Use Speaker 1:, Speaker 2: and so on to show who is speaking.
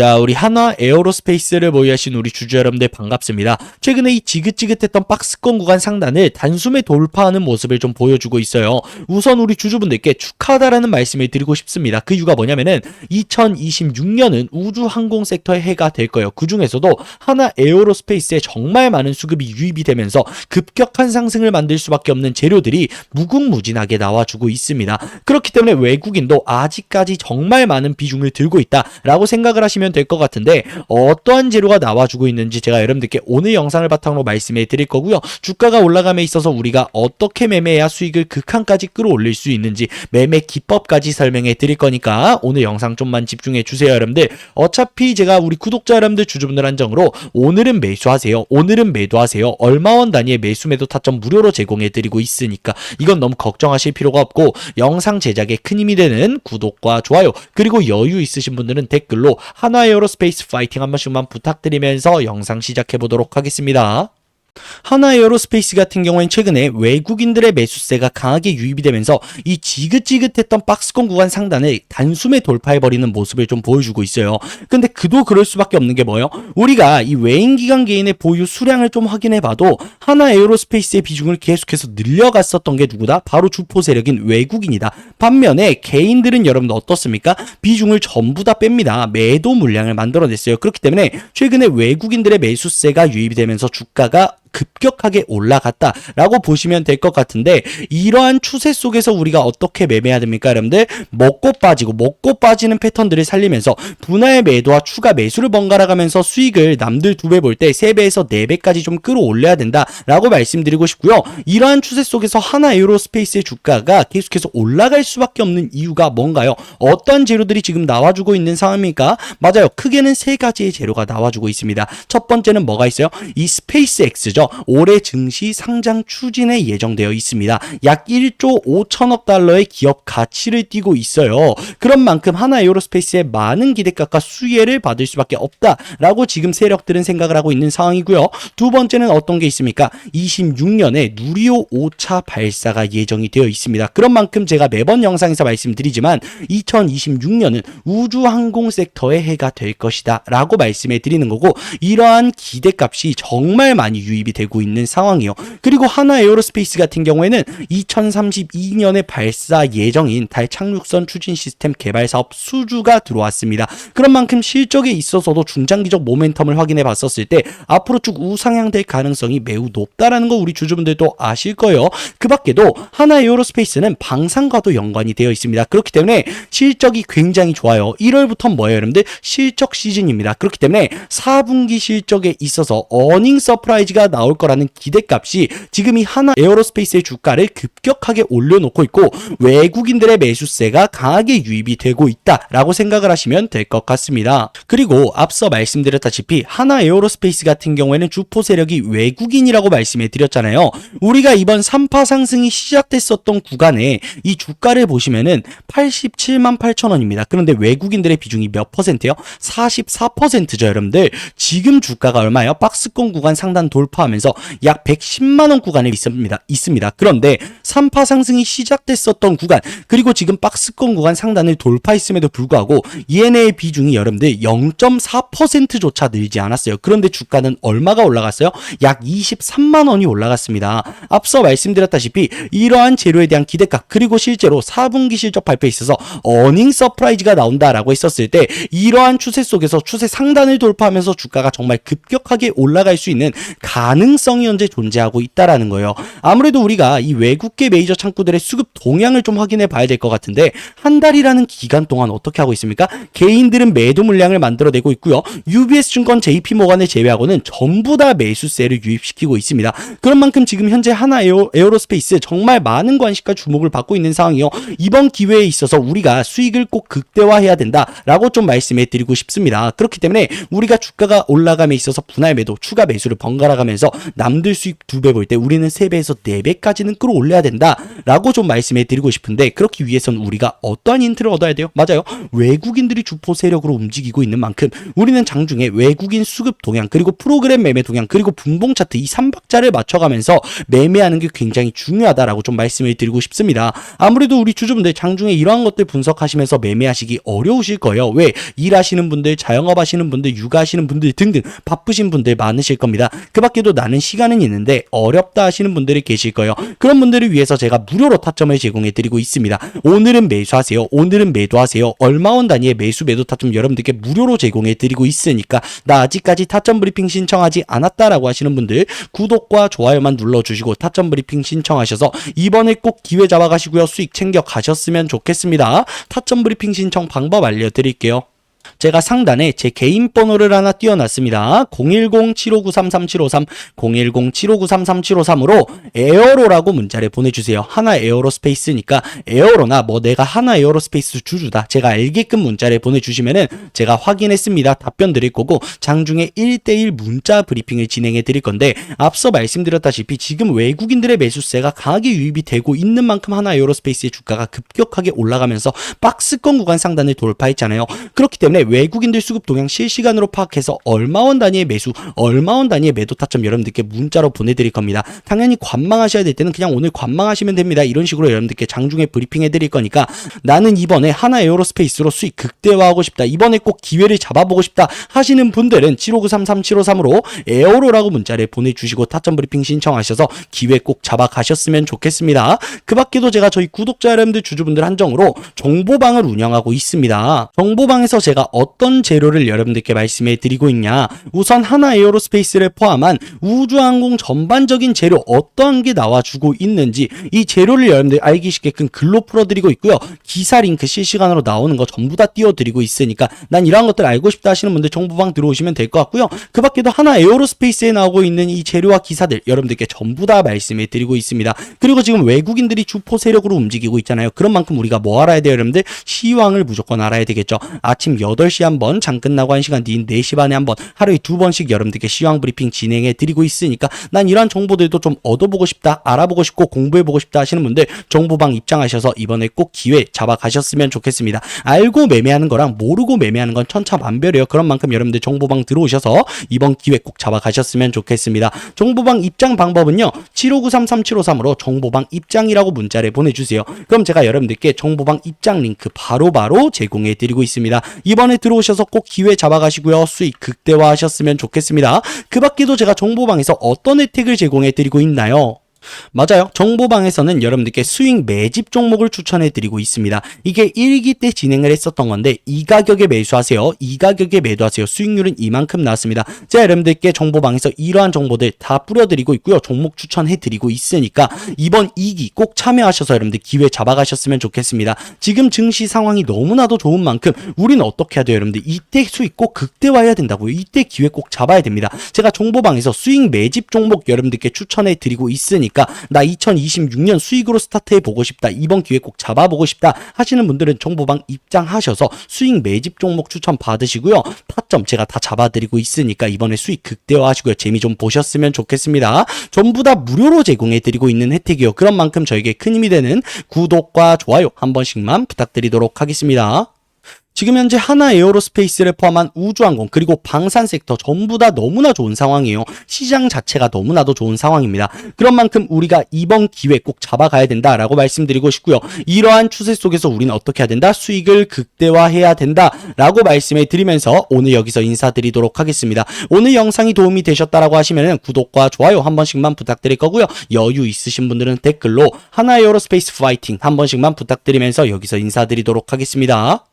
Speaker 1: 자, 우리 하나 에어로스페이스를 모의하신 우리 주주 여러분들 반갑습니다. 최근에 이 지긋지긋했던 박스권 구간 상단을 단숨에 돌파하는 모습을 좀 보여주고 있어요. 우선 우리 주주분들께 축하하다라는 말씀을 드리고 싶습니다. 그 이유가 뭐냐면은 2026년은 우주 항공 섹터의 해가 될 거예요. 그 중에서도 하나 에어로스페이스에 정말 많은 수급이 유입이 되면서 급격한 상승을 만들 수밖에 없는 재료들이 무궁무진하게 나와주고 있습니다. 그렇기 때문에 외국인도 아직까지 정말 많은 비중을 들고 있다라고 생각을 하시면 될 것 같은데 어떠한 재료가 나와주고 있는지 제가 여러분들께 오늘 영상을 바탕으로 말씀해 드릴 거고요. 주가가 올라감에 있어서 우리가 어떻게 매매해야 수익을 극한까지 끌어올릴 수 있는지 매매 기법까지 설명해 드릴 거니까 오늘 영상 좀만 집중해 주세요, 여러분들. 어차피 제가 우리 구독자 여러분들 주주분들 한정으로 오늘은 매수하세요. 오늘은 매도하세요. 얼마 원 단위의 매수 매도 타점 무료로 제공해 드리고 있으니까 이건 너무 걱정하실 필요가 없고 영상 제작에 큰 힘이 되는 구독과 좋아요 그리고 여유 있으신 분들은 댓글로 하나 에어로스페이스 파이팅 한 번씩만 부탁드리면서 영상 시작해 보도록 하겠습니다. 하나 에어로스페이스 같은 경우엔 최근에 외국인들의 매수세가 강하게 유입이 되면서 이 지긋지긋했던 박스권 구간 상단을 단숨에 돌파해버리는 모습을 좀 보여주고 있어요. 근데 그도 그럴 수밖에 없는 게 뭐예요? 우리가 이 외인 기관 개인의 보유 수량을 좀 확인해봐도 하나 에어로스페이스의 비중을 계속해서 늘려갔었던 게 누구다? 바로 주포 세력인 외국인이다. 반면에 개인들은 여러분 어떻습니까? 비중을 전부 다 뺍니다. 매도 물량을 만들어냈어요. 그렇기 때문에 최근에 외국인들의 매수세가 유입이 되면서 주가가 급격하게 올라갔다라고 보시면 될 것 같은데 이러한 추세 속에서 우리가 어떻게 매매해야 됩니까 여러분들? 먹고 빠지고 먹고 빠지는 패턴들을 살리면서 분할 매도와 추가 매수를 번갈아 가면서 수익을 남들 두 배 볼 때 세 배에서 네 배까지 좀 끌어올려야 된다라고 말씀드리고 싶고요. 이러한 추세 속에서 하나 에어로 스페이스의 주가가 계속해서 올라갈 수밖에 없는 이유가 뭔가요? 어떤 재료들이 지금 나와주고 있는 상황입니까? 맞아요. 크게는 세 가지의 재료가 나와주고 있습니다. 첫 번째는 뭐가 있어요? 이 스페이스 X죠 올해 증시 상장 추진에 예정되어 있습니다. 약 1조 5천억 달러의 기업 가치를 띠고 있어요. 그런 만큼 하나 에어로스페이스에 많은 기대값과 수혜를 받을 수밖에 없다라고 지금 세력들은 생각을 하고 있는 상황이고요. 두 번째는 어떤 게 있습니까? 26년에 누리호 5차 발사가 예정이 되어 있습니다. 그런 만큼 제가 매번 영상에서 말씀드리지만 2026년은 우주 항공 섹터의 해가 될 것이다 라고 말씀해 드리는 거고 이러한 기대값이 정말 많이 유입이 되고 있는 상황이요. 그리고 하나 에어로스페이스 같은 경우에는 2032년에 발사 예정인 달 착륙선 추진 시스템 개발 사업 수주가 들어왔습니다. 그런 만큼 실적에 있어서도 중장기적 모멘텀을 확인해 봤었을 때 앞으로 쭉 우상향될 가능성이 매우 높다라는 거 우리 주주분들도 아실 거예요. 그 밖에도 하나 에어로스페이스는 방산과도 연관이 되어 있습니다. 그렇기 때문에 실적이 굉장히 좋아요. 1월부터 뭐예요, 여러분들? 실적 시즌입니다. 그렇기 때문에 4분기 실적에 있어서 어닝 서프라이즈가 나올 거라는 기대값이 지금 이 하나 에어로스페이스의 주가를 급격하게 올려놓고 있고 외국인들의 매수세가 강하게 유입이 되고 있다라고 생각을 하시면 될 것 같습니다. 그리고 앞서 말씀드렸다시피 하나 에어로스페이스 같은 경우에는 주포 세력이 외국인이라고 말씀해 드렸잖아요. 우리가 이번 3파 상승이 시작됐었던 구간에 이 주가를 보시면은 87만 8천 원입니다. 그런데 외국인들의 비중이 몇 퍼센트요? 44%죠, 여러분들. 지금 주가가 얼마예요? 박스권 구간 상단 돌파 하면서 약 110만 원 구간에 있습니다. 있습니다. 그런데 3파 상승이 시작됐었던 구간 그리고 지금 박스권 구간 상단을 돌파했음에도 불구하고 ENA의 비중이 여러분들 0.4%조차 늘지 않았어요. 그런데 주가는 얼마가 올라갔어요? 약 23만 원이 올라갔습니다. 앞서 말씀드렸다시피 이러한 재료에 대한 기대값 그리고 실제로 4분기 실적 발표에 있어서 어닝 서프라이즈가 나온다라고 했었을 때 이러한 추세 속에서 추세 상단을 돌파하면서 주가가 정말 급격하게 올라갈 수 있는 가능성이 현재 존재하고 있다라는 거예요. 아무래도 우리가 이 외국계 메이저 창구들의 수급 동향을 좀 확인해 봐야 될 것 같은데 한 달이라는 기간 동안 어떻게 하고 있습니까? 개인들은 매도 물량을 만들어내고 있고요. UBS 증권, JP 모간을 제외하고는 전부 다 매수세를 유입시키고 있습니다. 그런 만큼 지금 현재 하나 에어, 에어로스페이스 정말 많은 관심과 주목을 받고 있는 상황이요. 이번 기회에 있어서 우리가 수익을 꼭 극대화해야 된다라고 좀 말씀해 드리고 싶습니다. 그렇기 때문에 우리가 주가가 올라감에 있어서 분할 매도, 추가 매수를 번갈아 가면서 남들 수익 두배 볼 때 우리는 세 배에서 네 배까지는 끌어올려야 된다라고 좀 말씀해 드리고 싶은데 그렇기 위해서는 우리가 어떠한 힌트를 얻어야 돼요? 맞아요. 외국인들이 주포 세력으로 움직이고 있는 만큼 우리는 장중에 외국인 수급 동향 그리고 프로그램 매매 동향 그리고 분봉 차트 이 3박자를 맞춰가면서 매매하는 게 굉장히 중요하다라고 좀 말씀을 드리고 싶습니다. 아무래도 우리 주주분들 장중에 이러한 것들 분석하시면서 매매하시기 어려우실 거예요. 왜? 일하시는 분들, 자영업 하시는 분들, 육아하시는 분들 등등 바쁘신 분들 많으실 겁니다. 그 밖에도 나는 시간은 있는데 어렵다 하시는 분들이 계실 거예요. 그런 분들을 위해서 제가 무료로 타점을 제공해 드리고 있습니다. 오늘은 매수하세요. 오늘은 매도하세요. 얼마원 단위의 매수 매도 타점 여러분들께 무료로 제공해 드리고 있으니까 나 아직까지 타점 브리핑 신청하지 않았다라고 하시는 분들 구독과 좋아요만 눌러 주시고 타점 브리핑 신청하셔서 이번에 꼭 기회 잡아 가시고요. 수익 챙겨 가셨으면 좋겠습니다. 타점 브리핑 신청 방법 알려 드릴게요. 제가 상단에 제 개인 번호를 하나 띄워놨습니다. 010-7593-3753, 010-7593-3753으로 에어로라고 문자를 보내주세요. 하나 에어로 스페이스니까 에어로나 뭐 내가 하나 에어로 스페이스 주주다. 제가 알게끔 문자를 보내주시면은 제가 확인했습니다. 답변 드릴 거고 장중에 1대1 문자 브리핑을 진행해 드릴 건데 앞서 말씀드렸다시피 지금 외국인들의 매수세가 강하게 유입이 되고 있는 만큼 하나 에어로스페이스의 주가가 급격하게 올라가면서 박스권 구간 상단을 돌파했잖아요. 그렇기 때문에 외국인들 수급 동향 실시간으로 파악해서 얼마 원 단위의 매수, 얼마 원 단위의 매도 타점 여러분들께 문자로 보내드릴 겁니다. 당연히 관망하셔야 될 때는 그냥 오늘 관망하시면 됩니다. 이런 식으로 여러분들께 장중에 브리핑 해드릴 거니까 나는 이번에 하나 에어로스페이스로 수익 극대화하고 싶다. 이번에 꼭 기회를 잡아보고 싶다 하시는 분들은 75933753으로 에어로라고 문자를 보내주시고 타점 브리핑 신청하셔서 기회 꼭 잡아가셨으면 좋겠습니다. 그 밖에도 제가 저희 구독자 여러분들 주주분들 한정으로 정보방을 운영하고 있습니다. 정보방에서 제가 어떤 재료를 여러분들께 말씀해 드리고 있냐. 우선 하나 에어로스페이스를 포함한 우주항공 전반적인 재료 어떠한 게 나와주고 있는지 이 재료를 여러분들 알기 쉽게끔 글로 풀어드리고 있고요. 기사 링크 실시간으로 나오는 거 전부 다 띄워드리고 있으니까 난 이러한 것들 알고 싶다 하시는 분들 정보방 들어오시면 될 것 같고요. 그 밖에도 하나 에어로스페이스에 나오고 있는 이 재료와 기사들 여러분들께 전부 다 말씀해 드리고 있습니다. 그리고 지금 외국인들이 주포 세력으로 움직이고 있잖아요. 그런 만큼 우리가 뭐 알아야 돼요, 여러분들? 시황을 무조건 알아야 되겠죠. 아침 8시 한 번, 장 끝나고 1시간 뒤인 4시 반에 한 번, 하루에 두 번씩 여러분들께 시황 브리핑 진행해 드리고 있으니까 난 이러한 정보들도 좀 얻어보고 싶다, 알아보고 싶고 공부해 보고 싶다 하시는 분들 정보방 입장하셔서 이번에 꼭 기회 잡아 가셨으면 좋겠습니다. 알고 매매하는 거랑 모르고 매매하는 건 천차만별이에요. 그런 만큼 여러분들 정보방 들어오셔서 이번 기회 꼭 잡아 가셨으면 좋겠습니다. 정보방 입장 방법은요. 75933753으로 정보방 입장이라고 문자를 보내주세요. 그럼 제가 여러분들께 정보방 입장 링크 바로바로 제공해 드리고 있습니다. 이번에 들어오셔서 꼭 기회 잡아가시고요. 수익 극대화하셨으면 좋겠습니다. 그 밖에도 제가 정보방에서 어떤 혜택을 제공해 드리고 있나요? 맞아요. 정보방에서는 여러분들께 수익 매집 종목을 추천해 드리고 있습니다. 이게 1기 때 진행을 했었던 건데 이 가격에 매수하세요. 이 가격에 매도하세요. 수익률은 이만큼 나왔습니다. 제가 여러분들께 정보방에서 이러한 정보들 다 뿌려드리고 있고요. 종목 추천해 드리고 있으니까 이번 2기 꼭 참여하셔서 여러분들 기회 잡아가셨으면 좋겠습니다. 지금 증시 상황이 너무나도 좋은 만큼 우리는 어떻게 해야 돼요, 여러분들? 이때 수익 꼭 극대화해야 된다고요. 이때 기회 꼭 잡아야 됩니다. 제가 정보방에서 수익 매집 종목 여러분들께 추천해 드리고 있으니까 나 2026년 수익으로 스타트해 보고 싶다. 이번 기회 꼭 잡아보고 싶다 하시는 분들은 정보방 입장하셔서 수익 매집 종목 추천 받으시고요. 타점 제가 다 잡아드리고 있으니까 이번에 수익 극대화 하시고요. 재미 좀 보셨으면 좋겠습니다. 전부 다 무료로 제공해 드리고 있는 혜택이요. 그런 만큼 저에게 큰 힘이 되는 구독과 좋아요 한 번씩만 부탁드리도록 하겠습니다. 지금 현재 하나 에어로스페이스를 포함한 우주항공 그리고 방산 섹터 전부 다 너무나 좋은 상황이에요. 시장 자체가 너무나도 좋은 상황입니다. 그런 만큼 우리가 이번 기회 꼭 잡아가야 된다라고 말씀드리고 싶고요. 이러한 추세 속에서 우리는 어떻게 해야 된다? 수익을 극대화해야 된다라고 말씀해 드리면서 오늘 여기서 인사드리도록 하겠습니다. 오늘 영상이 도움이 되셨다라고 하시면 구독과 좋아요 한 번씩만 부탁드릴 거고요. 여유 있으신 분들은 댓글로 하나 에어로스페이스 파이팅 한 번씩만 부탁드리면서 여기서 인사드리도록 하겠습니다.